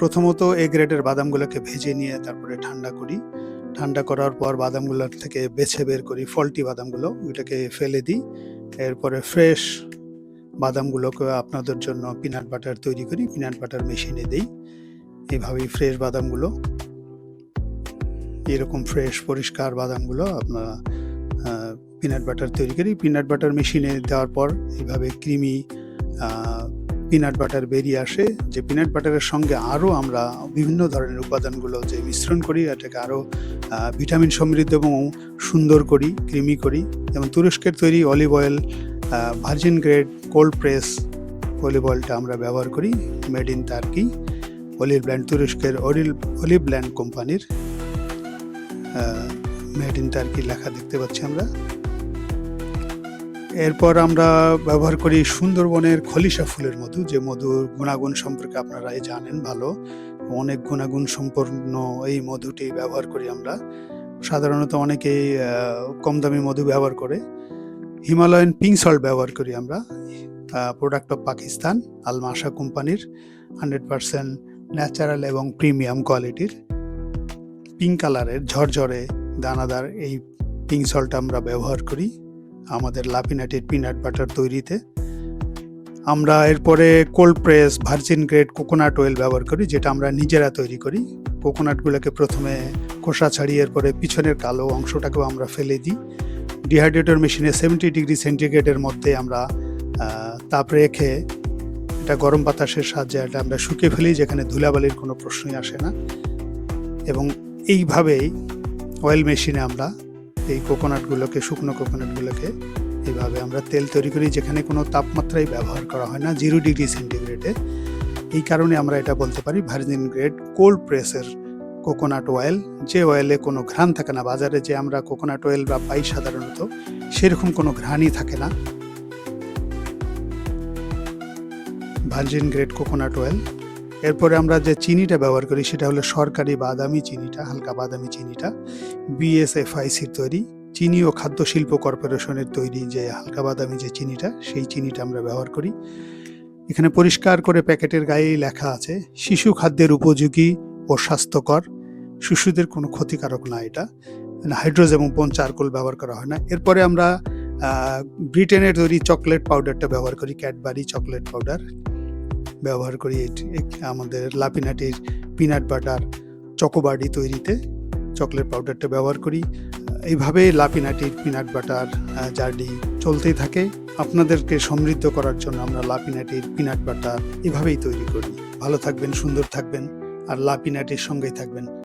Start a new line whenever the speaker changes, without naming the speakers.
প্রথমত এ গ্রেডের বাদামগুলোকে ভেজে নিয়ে তারপরে ঠান্ডা করি। ঠান্ডা করার পর বাদামগুলোর থেকে বেছে বের করি ফল্টি বাদামগুলো, ওইটাকে ফেলে দিই। এরপরে ফ্রেশ বাদামগুলোকে আপনাদের জন্য পিনাট বাটার তৈরি করি পিনাট বাটার মেশিনে দিই। এইভাবেই ফ্রেশ বাদামগুলো, এরকম ফ্রেশ পরিষ্কার বাদামগুলো আপনারা পিনাট বাটার তৈরি করি। পিনাট বাটার মেশিনে দেওয়ার পর এইভাবে ক্রিমি পিনাট বাটার বেরিয়ে আসে, যে পিনাট বাটারের সঙ্গে আরও আমরা বিভিন্ন ধরনের উপাদানগুলো যে মিশ্রণ করি, এটাকে আরও ভিটামিন সমৃদ্ধ এবং সুন্দর করি ক্রিমি করি। যেমন তুরস্কের তৈরি olive oil virgin grade cold press olive অয়েলটা আমরা ব্যবহার করি made in Turkey olive brand তুরস্কের অলিভ অলিভ ব্ল্যান্ড কোম্পানির মেড ইন টার্কি লেখা দেখতে পাচ্ছি আমরা। এরপর আমরা ব্যবহার করি সুন্দরবনের খলিশা ফুলের মধু, যে মধুর গুণাগুণ সম্পর্কে আপনারা জানেন ভালো। অনেক গুণাগুণ সম্পন্ন এই মধুটি ব্যবহার করি আমরা। সাধারণত অনেকেই কম দামি মধু ব্যবহার করে। হিমালয়ান পিঙ্ক সল্ট ব্যবহার করি আমরা। প্রোডাক্ট অফ পাকিস্তান, আলমাশা কোম্পানির। হান্ড্রেড পারসেন্ট ন্যাচারাল এবং প্রিমিয়াম কোয়ালিটির। পিঙ্ক কালারের ঝরঝরে দানাদার এই পিঙ্ক সল্ট আমরা ব্যবহার করি। আমাদের লাপিনাটির পিনাট বাটার তৈরিতে। আমরা এরপরে cold press virgin grade coconut oil ব্যবহার করি, যেটা আমরা নিজেরা তৈরি করি। কোকোনাটগুলোকে প্রথমে খোসা ছাড়িয়ে এরপরে পিছনের কালো অংশটাকেও আমরা ফেলে দিই। ডিহাইড্রেটর মেশিনে সেভেন্টি ডিগ্রি সেন্টিগ্রেডের মধ্যে আমরা তাপ রেখে এটা গরম বাতাসের সাহায্যে এটা আমরা শুকিয়ে ফেলি, যেখানে ধুলাবালির কোনো প্রশ্নই আসে না। এবং এইভাবেই অয়েল মেশিনে আমরা এই কোকোনাটগুলোকে শুকনো কোকোনাটগুলোকে এইভাবে আমরা তেল তৈরি করি, যেখানে কোনো তাপমাত্রাই ব্যবহার করা হয় না জিরো ডিগ্রি সেন্টিগ্রেডে এই কারণে আমরা এটা বলতে পারি ভার্জিন গ্রেড কোল্ড প্রেসের কোকোনাট অয়েল যে অয়েলে কোনো ঘ্রাণ থাকে না, বাজারে যে আমরা কোকোনাট অয়েল বা পাই সাধারণত, সেরকম কোনো ঘ্রাণই থাকে না। ভার্জিন গ্রেড কোকোনাট অয়েল এরপরে আমরা যে চিনিটা ব্যবহার করি, সেটা হলো সরকারি বাদামি চিনিটা, হালকা বাদামি চিনিটা বিএসএফআইসির তৈরি। চিনি ও খাদ্য শিল্প কর্পোরেশনের তৈরি যে হালকা বাদামি যে চিনিটা, সেই চিনিটা আমরা ব্যবহার করি। এখানে পরিষ্কার করে প্যাকেটের গায়েই লেখা আছে, শিশু খাদ্যের উপযোগী ও স্বাস্থ্যকর। শিশুদের কোনো ক্ষতিকারক না এটা। হাইড্রোজ এবং পন চারকোল ব্যবহার করা হয় না। এরপরে আমরা ব্রিটেনের তৈরি চকলেট পাউডারটা ব্যবহার করি, ক্যাডবারি চকলেট পাউডার। ব্যবহার করি। আমাদের লাপিনাটির পিনাট বাটার চকোবাডি তৈরিতে চকলেট পাউডারটা ব্যবহার করি। এইভাবে লাপিনাটির পিনাট বাটার জার্ডি চলতেই থাকে। আপনাদেরকে সমৃদ্ধ করার জন্য আমরা লাপিনাটির পিনাট বাটার এভাবেই তৈরি করি। ভালো থাকবেন, সুন্দর থাকবেন, আর লাপিনাটির সঙ্গেই থাকবেন।